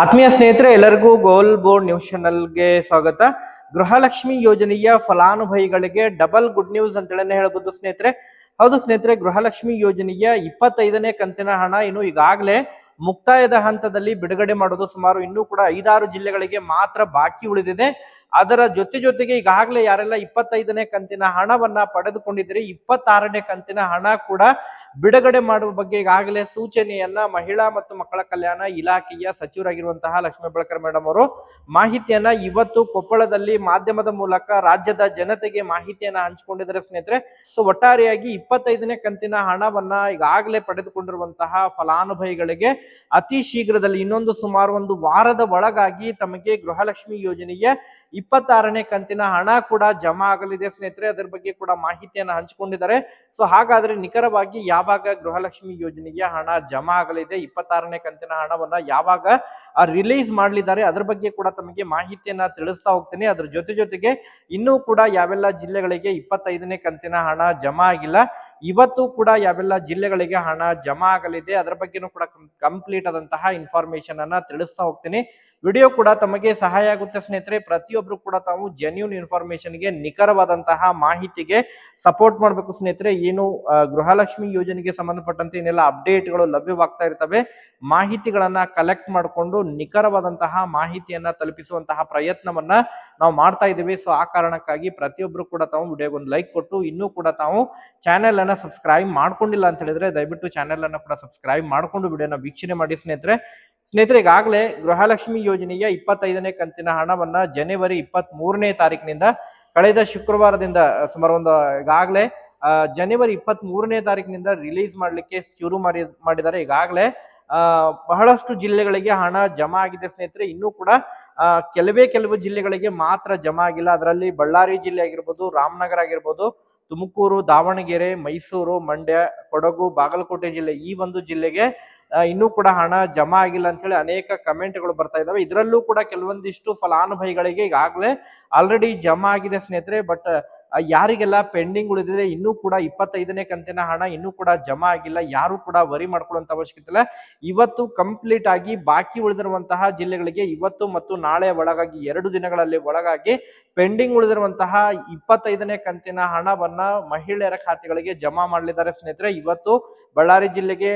ಆತ್ಮೀಯ ಸ್ನೇಹಿತರೆ, ಎಲ್ಲರಿಗೂ ಗೋಲ್ ಬೋರ್ಡ್ ನ್ಯೂಸ್ ಚಾನಲ್ಗೆ ಸ್ವಾಗತ. ಗೃಹಲಕ್ಷ್ಮಿ ಯೋಜನೆಯ ಫಲಾನುಭವಿಗಳಿಗೆ ಡಬಲ್ ಗುಡ್ ನ್ಯೂಸ್ ಅಂತೇಳಿ ಹೇಳ್ಬೋದು ಸ್ನೇಹಿತರೆ. ಹೌದು ಸ್ನೇಹಿತರೆ, ಗೃಹಲಕ್ಷ್ಮಿ ಯೋಜನೆಯ ಇಪ್ಪತ್ತೈದನೇ ಕಂತಿನ ಹಣ ಇನ್ನು ಈಗಾಗಲೇ ಮುಕ್ತಾಯದ ಹಂತದಲ್ಲಿ ಬಿಡುಗಡೆ ಮಾಡೋದು ಸುಮಾರು ಇನ್ನೂ ಕೂಡ ಐದಾರು ಜಿಲ್ಲೆಗಳಿಗೆ ಮಾತ್ರ ಬಾಕಿ ಉಳಿದಿದೆ. ಅದರ ಜೊತೆ ಜೊತೆಗೆ ಈಗಾಗಲೇ ಯಾರೆಲ್ಲ ಇಪ್ಪತ್ತೈದನೇ ಕಂತಿನ ಹಣವನ್ನ ಪಡೆದುಕೊಂಡಿದ್ರೆ ಇಪ್ಪತ್ತಾರನೇ ಕಂತಿನ ಹಣ ಕೂಡ ಬಿಡುಗಡೆ ಮಾಡುವ ಬಗ್ಗೆ ಈಗಾಗಲೇ ಸೂಚನೆಯನ್ನ ಮಹಿಳಾ ಮತ್ತು ಮಕ್ಕಳ ಕಲ್ಯಾಣ ಇಲಾಖೆಯ ಸಚಿವರಾಗಿರುವಂತಹ ಲಕ್ಷ್ಮೀ ಬೆಳಕರ್ ಮೇಡಮ್ ಅವರು ಮಾಹಿತಿಯನ್ನ ಇವತ್ತು ಕೊಪ್ಪಳದಲ್ಲಿ ಮಾಧ್ಯಮದ ಮೂಲಕ ರಾಜ್ಯದ ಜನತೆಗೆ ಮಾಹಿತಿಯನ್ನ ಹಂಚಿಕೊಂಡಿದ್ದಾರೆ ಸ್ನೇಹಿತರೆ. ಸೊ ಒಟ್ಟಾರೆಯಾಗಿ ಇಪ್ಪತ್ತೈದನೇ ಕಂತಿನ ಹಣವನ್ನ ಈಗಾಗಲೇ ಪಡೆದುಕೊಂಡಿರುವಂತಹ ಫಲಾನುಭವಿಗಳಿಗೆ ಅತಿ ಶೀಘ್ರದಲ್ಲಿ ಇನ್ನೊಂದು ಸುಮಾರು ಒಂದು ವಾರದ ಒಳಗಾಗಿ ತಮಗೆ ಗೃಹಲಕ್ಷ್ಮಿ ಯೋಜನೆಯ ಇಪ್ಪತ್ತಾರನೇ ಕಂತಿನ ಹಣ ಕೂಡ ಜಮಾ ಆಗಲಿದೆ. ಸ್ನೇಹಿತರೆ, ಅದರ ಬಗ್ಗೆ ಕೂಡ ಮಾಹಿತಿಯನ್ನು ಹಂಚಿಕೊಂಡಿದ್ದಾರೆ. ಸೊ ಹಾಗಾದ್ರೆ ನಿಖರವಾಗಿ ಯಾವಾಗ ಗೃಹಲಕ್ಷ್ಮಿ ಯೋಜನೆಗೆ ಹಣ ಜಮಾ ಆಗಲಿದೆ? ಇಪ್ಪತ್ತಾರನೇ ಕಂತಿನ ಹಣವನ್ನ ಯಾವಾಗ ರಿಲೀಸ್ ಮಾಡಲಿದ್ದಾರೆ? ಅದ್ರ ಬಗ್ಗೆ ಕೂಡ ತಮಗೆ ಮಾಹಿತಿಯನ್ನ ತಿಳಿಸ್ತಾ ಹೋಗ್ತೀನಿ. ಅದ್ರ ಜೊತೆ ಜೊತೆಗೆ ಇನ್ನೂ ಕೂಡ ಯಾವೆಲ್ಲ ಜಿಲ್ಲೆಗಳಿಗೆ ಇಪ್ಪತ್ತೈದನೇ ಕಂತಿನ ಹಣ ಜಮಾ ಆಗಿಲ್ಲ. ಇವತ್ತು ಕೂಡ ಯಾವೆಲ್ಲ ಜಿಲ್ಲೆಗಳಿಗೆ ಹಣ ಜಮಾ ಆಗಲಿದೆ, ಅದರ ಬಗ್ಗೆನೂ ಕೂಡ ಕಂಪ್ಲೀಟ್ ಆದಂತಹ ಇನ್ಫಾರ್ಮೇಶನ್ ಅನ್ನ ತಿಳಿಸ್ತಾ ಹೋಗ್ತೀನಿ. ವಿಡಿಯೋ ಕೂಡ ತಮಗೆ ಸಹಾಯ ಆಗುತ್ತೆ ಸ್ನೇಹಿತರೆ. ಪ್ರತಿಯೊಬ್ರು ಕೂಡ ತಾವು ಜೆನ್ಯೂನ್ ಇನ್ಫಾರ್ಮೇಶನ್ಗೆ ನಿಖರವಾದಂತಹ ಮಾಹಿತಿಗೆ ಸಪೋರ್ಟ್ ಮಾಡಬೇಕು ಸ್ನೇಹಿತರೆ. ಏನು ಗೃಹಲಕ್ಷ್ಮಿ ಯೋಜನೆಗೆ ಸಂಬಂಧಪಟ್ಟಂತೆ ಏನೆಲ್ಲ ಅಪ್ಡೇಟ್ಗಳು ಲಭ್ಯವಾಗ್ತಾ ಇರ್ತವೆ, ಮಾಹಿತಿಗಳನ್ನ ಕಲೆಕ್ಟ್ ಮಾಡಿಕೊಂಡು ನಿಖರವಾದಂತಹ ಮಾಹಿತಿಯನ್ನ ತಲುಪಿಸುವಂತಹ ಪ್ರಯತ್ನವನ್ನ ನಾವು ಮಾಡ್ತಾ ಇದ್ದೀವಿ. ಸೊ ಆ ಕಾರಣಕ್ಕಾಗಿ ಪ್ರತಿಯೊಬ್ರು ಕೂಡ ತಾವು ವಿಡಿಯೋಗೊಂದು ಲೈಕ್ ಕೊಟ್ಟು, ಇನ್ನೂ ಕೂಡ ತಾವು ಚಾನೆಲ್ ಅನ್ನ ಸಬ್ಸ್ಕ್ರೈಬ್ ಮಾಡ್ಕೊಂಡಿಲ್ಲ ಅಂತ ಹೇಳಿದ್ರೆ ದಯವಿಟ್ಟು ಚಾನೆಲ್ ಅನ್ನು ಕೂಡ ಸಬ್ಸ್ಕ್ರೈಬ್ ಮಾಡ್ಕೊಂಡು ವಿಡಿಯೋನ ವೀಕ್ಷಣೆ ಮಾಡಿ ಸ್ನೇಹಿತರೆ. ಸ್ನೇಹಿತರೆ, ಈಗಾಗಲೇ ಗೃಹಲಕ್ಷ್ಮಿ ಯೋಜನೆಯ ಇಪ್ಪತ್ತೈದನೇ ಕಂತಿನ ಹಣವನ್ನ ಜನವರಿ ಇಪ್ಪತ್ತ್ ಮೂರನೇ ತಾರೀಕಿನಿಂದ ಕಳೆದ ಶುಕ್ರವಾರದಿಂದ, ಸುಮಾರು ಒಂದು ಈಗಾಗಲೇ ಜನವರಿ ಇಪ್ಪತ್ತ್ ಮೂರನೇ ತಾರೀಕಿನಿಂದ ರಿಲೀಸ್ ಮಾಡ್ಲಿಕ್ಕೆ ಶುರು ಮಾಡಿ, ಮಾಡಿದ್ದಾರೆ. ಈಗಾಗಲೇ ಬಹಳಷ್ಟು ಜಿಲ್ಲೆಗಳಿಗೆ ಹಣ ಜಮಾ ಆಗಿದೆ ಸ್ನೇಹಿತರೆ. ಇನ್ನೂ ಕೂಡ ಕೆಲವೇ ಕೆಲವು ಜಿಲ್ಲೆಗಳಿಗೆ ಮಾತ್ರ ಜಮಾ ಆಗಿಲ್ಲ. ಅದರಲ್ಲಿ ಬಳ್ಳಾರಿ ಜಿಲ್ಲೆ ಆಗಿರ್ಬೋದು, ರಾಮನಗರ ಆಗಿರ್ಬೋದು ತುಮಕೂರು, ದಾವಣಗೆರೆ, ಮೈಸೂರು, ಮಂಡ್ಯ, ಕೊಡಗು, ಬಾಗಲಕೋಟೆ ಜಿಲ್ಲೆ ಈ ಒಂದು ಜಿಲ್ಲೆಗೆ ಇನ್ನೂ ಕೂಡ ಹಣ ಜಮಾ ಆಗಿಲ್ಲ ಅಂತ ಹೇಳಿ ಅನೇಕ ಕಮೆಂಟ್ಗಳು ಬರ್ತಾ ಇದಾವೆ. ಇದರಲ್ಲೂ ಕೂಡ ಕೆಲವೊಂದಿಷ್ಟು ಫಲಾನುಭವಿಗಳಿಗೆ ಈಗಾಗಲೇ ಆಲ್ರೆಡಿ ಜಮಾ ಆಗಿದೆ ಸ್ನೇಹಿತರೆ ಬಟ್ ಯಾರಿಗೆಲ್ಲ ಪೆಂಡಿಂಗ್ ಉಳಿದಿದೆ, ಇನ್ನೂ ಕೂಡ ಇಪ್ಪತ್ತೈದನೇ ಕಂತಿನ ಹಣ ಇನ್ನೂ ಕೂಡ ಜಮಾ ಆಗಿಲ್ಲ, ಯಾರು ಕೂಡ ವರಿ ಮಾಡ್ಕೊಳ್ಳುವಂತ ಅವಶ್ಯಕತೆ ಇಲ್ಲ. ಇವತ್ತು ಕಂಪ್ಲೀಟ್ ಆಗಿ ಬಾಕಿ ಉಳಿದಿರುವಂತಹ ಜಿಲ್ಲೆಗಳಿಗೆ ಇವತ್ತು ಮತ್ತು ನಾಳೆ ಒಳಗಾಗಿ ಎರಡು ದಿನಗಳಲ್ಲಿ ಒಳಗಾಗಿ ಪೆಂಡಿಂಗ್ ಉಳಿದಿರುವಂತಹ ಇಪ್ಪತ್ತೈದನೇ ಕಂತಿನ ಹಣವನ್ನ ಮಹಿಳೆಯರ ಖಾತೆಗಳಿಗೆ ಜಮಾ ಮಾಡಲಿದ್ದಾರೆ ಸ್ನೇಹಿತರೆ. ಇವತ್ತು ಬಳ್ಳಾರಿ ಜಿಲ್ಲೆಗೆ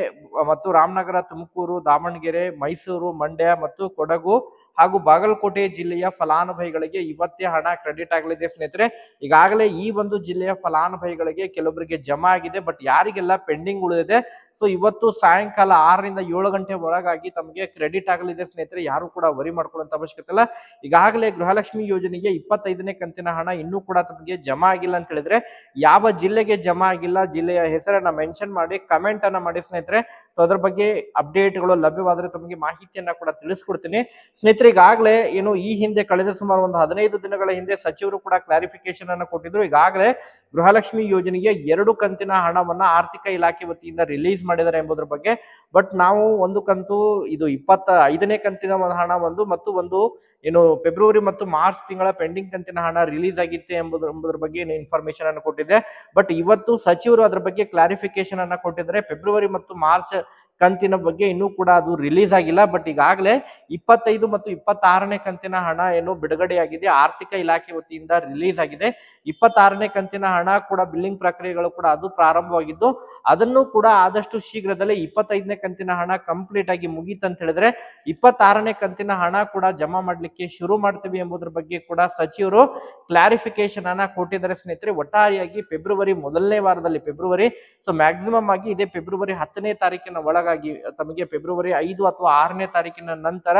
ಮತ್ತು ರಾಮನಗರ, ತುಮಕೂರು, ದಾವಣಗೆರೆ, ಮೈಸೂರು, ಮಂಡ್ಯ ಮತ್ತು ಕೊಡಗು ಹಾಗೂ ಬಾಗಲಕೋಟೆ ಜಿಲ್ಲೆಯ ಫಲಾನುಭವಿಗಳಿಗೆ ಇವತ್ತೇ ಹಣ ಕ್ರೆಡಿಟ್ ಆಗಲಿದೆ ಸ್ನೇಹಿತರೆ. ಈಗಾಗಲೇ ಈ ಒಂದು ಜಿಲ್ಲೆಯ ಫಲಾನುಭವಿಗಳಿಗೆ ಕೆಲವೊಬ್ಬರಿಗೆ ಜಮಾ ಆಗಿದೆ, ಬಟ್ ಯಾರಿಗೆಲ್ಲ ಪೆಂಡಿಂಗ್ ಉಳಿದಿದೆ ಸೊ ಇವತ್ತು ಸಾಯಂಕಾಲ ಆರರಿಂದ ಏಳು ಗಂಟೆ ಒಳಗಾಗಿ ತಮಗೆ ಕ್ರೆಡಿಟ್ ಆಗಲಿದೆ ಸ್ನೇಹಿತರೆ, ಯಾರು ಕೂಡ ವರಿ ಮಾಡ್ಕೊಳ್ಳುವಂತ ಅವಶ್ಯಕತೆ ಇಲ್ಲ. ಈಗಾಗಲೇ ಗೃಹಲಕ್ಷ್ಮಿ ಯೋಜನೆಗೆ ಇಪ್ಪತ್ತೈದನೇ ಕಂತಿನ ಹಣ ಇನ್ನೂ ಕೂಡ ತಮಗೆ ಜಮಾ ಆಗಿಲ್ಲ ಅಂತ ಹೇಳಿದ್ರೆ, ಯಾವ ಜಿಲ್ಲೆಗೆ ಜಮಾ ಆಗಿಲ್ಲ, ಜಿಲ್ಲೆಯ ಹೆಸರನ್ನ ಮೆನ್ಷನ್ ಮಾಡಿ ಕಮೆಂಟ್ ಅನ್ನ ಮಾಡಿ ಸ್ನೇಹಿತರೆ. ಸೊ ಅದ್ರ ಬಗ್ಗೆ ಅಪ್ಡೇಟ್ಗಳು ಲಭ್ಯವಾದ್ರೆ ತಮಗೆ ಮಾಹಿತಿಯನ್ನ ಕೂಡ ತಿಳಿಸ್ಕೊಡ್ತೀನಿ. ಸ್ನೇಹಿತರೆ, ಈಗಾಗಲೇ ಏನು ಈ ಹಿಂದೆ ಕಳೆದ ಸುಮಾರು ಒಂದು ಹದಿನೈದು ದಿನಗಳ ಹಿಂದೆ ಸಚಿವರು ಕೂಡ ಕ್ಲಾರಿಫಿಕೇಶನ್ ಅನ್ನು ಕೊಟ್ಟಿದ್ರು. ಈಗಾಗಲೇ ಗೃಹಲಕ್ಷ್ಮಿ ಯೋಜನೆಗೆ ಎರಡು ಕಂತಿನ ಹಣವನ್ನ ಆರ್ಥಿಕ ಇಲಾಖೆ ವತಿಯಿಂದ ರಿಲೀಸ್ ಮಾಡಿದ್ದಾರೆ ಎಂಬುದರ ಬಗ್ಗೆ. ಬಟ್ ನಾವು ಒಂದು ಕಂತು, ಇದು ಇಪ್ಪತ್ತ ಐದನೇ ಕಂತಿನ ಹಣ ಒಂದು ಮತ್ತು ಒಂದು ಏನು ಫೆಬ್ರವರಿ ಮತ್ತು ಮಾರ್ಚ್ ತಿಂಗಳ ಪೆಂಡಿಂಗ್ ಕಂತಿನ ಹಣ ರಿಲೀಸ್ ಆಗಿತ್ತೆ ಎಂಬುದ್ರ, ಎಂಬುದರ ಬಗ್ಗೆ ಏನು ಇನ್ಫಾರ್ಮೇಶನ್ ಅನ್ನು ಕೊಟ್ಟಿದೆ. ಬಟ್ ಇವತ್ತು ಸಚಿವರು ಅದರ ಬಗ್ಗೆ ಕ್ಲಾರಿಫಿಕೇಶನ್ ಅನ್ನ ಕೊಟ್ಟಿದ್ದಾರೆ. ಫೆಬ್ರವರಿ ಮತ್ತು ಮಾರ್ಚ್ ಕಂತಿನ ಬಗ್ಗೆ ಇನ್ನೂ ಕೂಡ ಅದು ರಿಲೀಸ್ ಆಗಿಲ್ಲ. ಬಟ್ ಈಗಾಗಲೇ ಇಪ್ಪತ್ತೈದು ಮತ್ತು ಇಪ್ಪತ್ತಾರನೇ ಕಂತಿನ ಹಣ ಏನು ಬಿಡುಗಡೆಯಾಗಿದೆ. ಆರ್ಥಿಕ ಇಲಾಖೆ ವತಿಯಿಂದ ರಿಲೀಸ್ ಆಗಿದೆ. ಇಪ್ಪತ್ತಾರನೇ ಕಂತಿನ ಹಣ ಕೂಡ ಬಿಲ್ಲಿಂಗ್ ಪ್ರಕ್ರಿಯೆಗಳು ಕೂಡ ಅದು ಪ್ರಾರಂಭವಾಗಿದ್ದು, ಅದನ್ನು ಕೂಡ ಆದಷ್ಟು ಶೀಘ್ರದಲ್ಲೇ ಇಪ್ಪತ್ತೈದನೇ ಕಂತಿನ ಹಣ ಕಂಪ್ಲೀಟ್ ಆಗಿ ಮುಗೀತಂತ ಹೇಳಿದ್ರೆ, ಇಪ್ಪತ್ತಾರನೇ ಕಂತಿನ ಹಣ ಕೂಡ ಜಮಾ ಮಾಡ್ಲಿಕ್ಕೆ ಶುರು ಮಾಡ್ತೀವಿ ಎಂಬುದರ ಬಗ್ಗೆ ಕೂಡ ಸಚಿವರು ಕ್ಲಾರಿಫಿಕೇಶನ್ ಅನ್ನ ಕೊಟ್ಟಿದ್ದಾರೆ ಸ್ನೇಹಿತರೆ. ಒಟ್ಟಾರೆಯಾಗಿ ಫೆಬ್ರವರಿ ಮೊದಲನೇ ವಾರದಲ್ಲಿ, ಫೆಬ್ರವರಿ ಸೊ ಮ್ಯಾಕ್ಸಿಮಮ್ ಆಗಿ ಇದೇ ಫೆಬ್ರವರಿ ಹತ್ತನೇ ತಾರೀಕಿನ ಒಳಗಾಗಿ ತಮಗೆ ಫೆಬ್ರವರಿ ಐದು ಅಥವಾ ಆರನೇ ತಾರೀಕಿನ ನಂತರ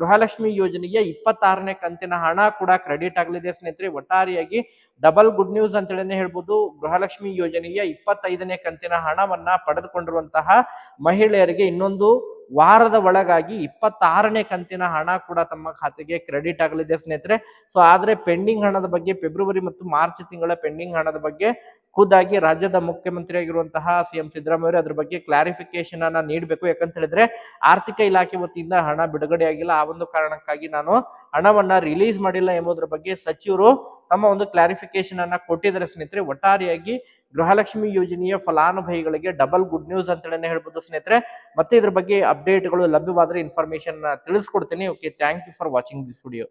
ಗೃಹಲಕ್ಷ್ಮಿ ಯೋಜನೆಗೆ ಇಪ್ಪತ್ತಾರನೇ ಕಂತಿನ ಹಣ ಕೂಡ ಕ್ರೆಡಿಟ್ ಆಗಲಿದೆ ಸ್ನೇಹಿತರೆ. ಒಟ್ಟಾರೆಯಾಗಿ ಡಬಲ್ ಗುಡ್ ನ್ಯೂಸ್ ಅಂತ ಹೇಳಿ ಹೇಳ್ಬೋದು. ಗೃಹಲಕ್ಷ್ಮಿ ಯೋಜನೆಯ ಇಪ್ಪತ್ತೈದನೇ ಕಂತಿನ ಹಣವನ್ನ ಪಡೆದುಕೊಂಡಿರುವಂತಹ ಮಹಿಳೆಯರಿಗೆ ಇನ್ನೊಂದು ವಾರದ ಒಳಗಾಗಿ ಇಪ್ಪತ್ತಾರನೇ ಕಂತಿನ ಹಣ ಕೂಡ ತಮ್ಮ ಖಾತೆಗೆ ಕ್ರೆಡಿಟ್ ಆಗಲಿದೆ ಸ್ನೇಹಿತರೆ. ಸೊ, ಆದ್ರೆ ಪೆಂಡಿಂಗ್ ಹಣದ ಬಗ್ಗೆ ಫೆಬ್ರವರಿ ಮತ್ತು ಮಾರ್ಚ್ ತಿಂಗಳ ಪೆಂಡಿಂಗ್ ಹಣದ ಬಗ್ಗೆ ಖುದ್ದಾಗಿ ರಾಜ್ಯದ ಮುಖ್ಯಮಂತ್ರಿ ಆಗಿರುವಂತಹ ಸಿಎಂ ಸಿದ್ದರಾಮಯ್ಯ ಅದ್ರ ಬಗ್ಗೆ ಕ್ಲಾರಿಫಿಕೇಶನ್ ಅನ್ನ ನೀಡಬೇಕು. ಯಾಕಂತ ಹೇಳಿದ್ರೆ ಆರ್ಥಿಕ ಇಲಾಖೆ ವತಿಯಿಂದ ಹಣ ಬಿಡುಗಡೆ ಆಗಿಲ್ಲ. ಆ ಒಂದು ಕಾರಣಕ್ಕಾಗಿ ನಾನು ಹಣವನ್ನ ರಿಲೀಸ್ ಮಾಡಿಲ್ಲ ಎಂಬುದರ ಬಗ್ಗೆ ಸಚಿವರು ತಮ್ಮ ಒಂದು ಕ್ಲಾರಿಫಿಕೇಶನ್ ಅನ್ನ ಕೊಟ್ಟಿದ್ದಾರೆ ಸ್ನೇಹಿತರೆ. ಒಟ್ಟಾರೆಯಾಗಿ ಗೃಹಲಕ್ಷ್ಮಿ ಯೋಜನೆಯ ಫಲಾನುಭವಿಗಳಿಗೆ ಡಬಲ್ ಗುಡ್ ನ್ಯೂಸ್ ಅಂತೇಳಿ ಹೇಳ್ಬೋದು ಸ್ನೇಹಿತರೆ. ಮತ್ತೆ ಇದ್ರ ಬಗ್ಗೆ ಅಪ್ಡೇಟ್ಗಳು ಲಭ್ಯವಾದ್ರೆ ಇನ್ಫಾರ್ಮೇಶನ್ ತಿಳಿಸ್ಕೊಡ್ತೀನಿ. Okay thank you for watching this video